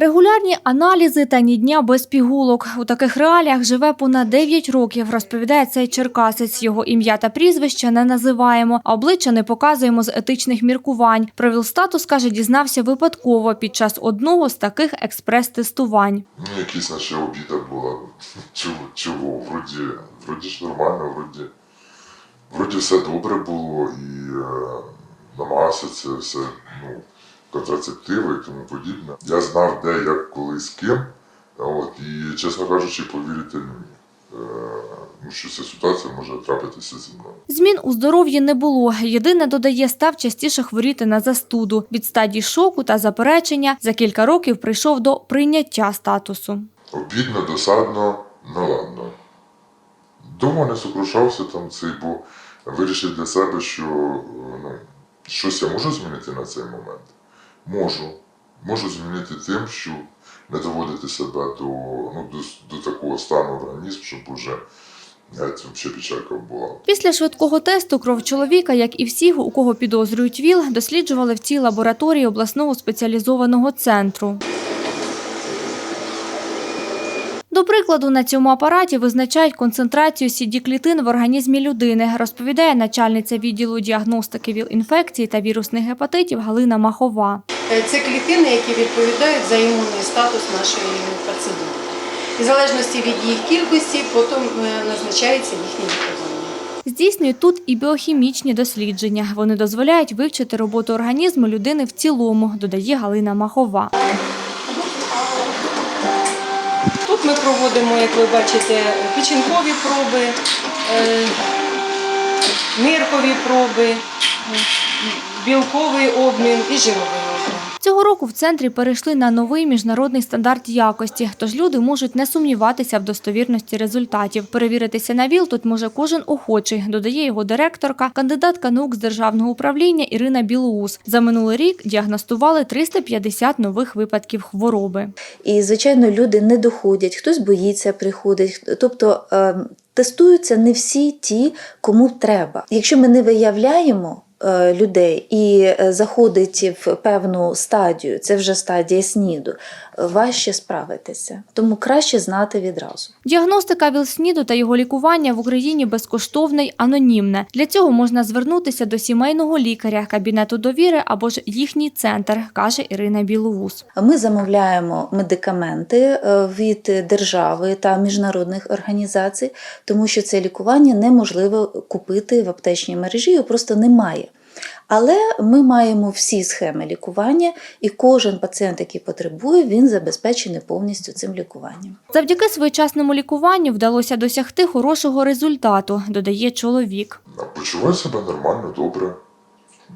Регулярні аналізи та ні дня без пігулок. У таких реаліях живе понад 9 років, розповідає цей черкасець. Його ім'я та прізвище не називаємо, а обличчя не показуємо з етичних міркувань. Про ВІЛ-статус, каже, дізнався випадково під час одного з таких експрес-тестувань. Ну, якісь наче обіда була. Чого, чого? Вроді, вроді ж нормально, вроді, вроді все добре було і е, намагався це все, ну, контрацептиви і тому подібне. Я знав, де, як, коли, з ким. От, і, чесно кажучи, повірити не міг. Е, ну, що ця ситуація може трапитися зі мною. Змін у здоров'ї не було. Єдине додає, став частіше хворіти на застуду. Від стадій шоку та заперечення за кілька років прийшов до прийняття статусу. Обідно, досадно, ну ладно. Дома не сокрушався там цей, бо вирішив для себе, що ну, щось я можу змінити на цей момент. Можу. Можу змінити тим, що не доводити себе до, ну, до, до такого стану організму, щоб уже геть ще була. Після швидкого тесту кров чоловіка, як і всіх, у кого підозрюють ВІЛ, досліджували в цій лабораторії обласного спеціалізованого центру. До прикладу, на цьому апараті визначають концентрацію сіді-клітин в організмі людини, розповідає начальниця відділу діагностики ВІЛ-інфекцій та вірусних гепатитів Галина Махова. Е, Це клітини, які відповідають за імунний статус нашої процедури. І в залежності від їх кількості потім е, назначається їхнє лікування. Здійснюють тут і біохімічні дослідження. Вони дозволяють вивчити роботу організму людини в цілому, додає Галина Махова. Тут ми проводимо, як ви бачите, печінкові проби, е, ниркові проби, білковий обмін і жировий обмін. Цього року в центрі перейшли на новий міжнародний стандарт якості, тож люди можуть не сумніватися в достовірності результатів. Перевіритися на ВІЛ тут може кожен охочий, додає його директорка, кандидатка наук з державного управління Ірина Білоус. За минулий рік діагностували 350 нових випадків хвороби. І, звичайно, люди не доходять, хтось боїться приходить. Тобто е, тестуються не всі ті, кому треба. Якщо ми не виявляємо людей і е, заходить в певну стадію, це вже стадія СНІДу, е, важче справитися. Тому краще знати відразу. Діагностика ВІЛ-СНІДу та його лікування в Україні безкоштовне й анонімне. Для цього можна звернутися до сімейного лікаря, кабінету довіри або ж їхній центр, каже Ірина Білоус. Ми замовляємо медикаменти е, від держави та міжнародних організацій, тому що це лікування неможливо купити в аптечній мережі, його просто немає. Але ми маємо всі схеми лікування, і кожен пацієнт, який потребує, він забезпечений повністю цим лікуванням. Завдяки своєчасному лікуванню вдалося досягти хорошого результату, додає чоловік. Почуваю себе нормально, добре.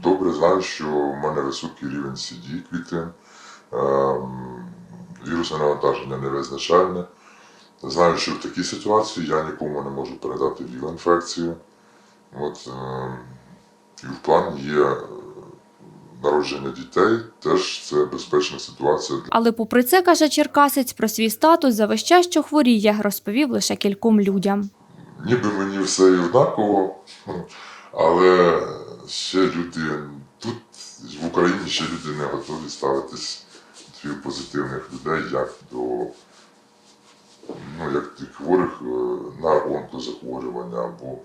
Добре знаю, що в мене високий рівень CD клітин, ем, вірусне навантаження невизначальне. Знаю, що в такій ситуації я нікому не можу передати ВІЛ-інфекцію. От, і в плані є е, народження дітей, теж це безпечна ситуація Але попри це, каже черкасець, про свій статус за весь час, що хворіє, розповів лише кільком людям. ніби мені все і однаково, але ще люди тут в Україні ще люди не готові ставитись до позитивних людей як до ну, як до хворих е, на онкозахворювання або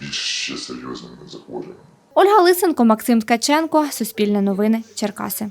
більш ще серйозними захворюваннями. Ольга Лисенко, Максим Ткаченко, Суспільне новини, Черкаси.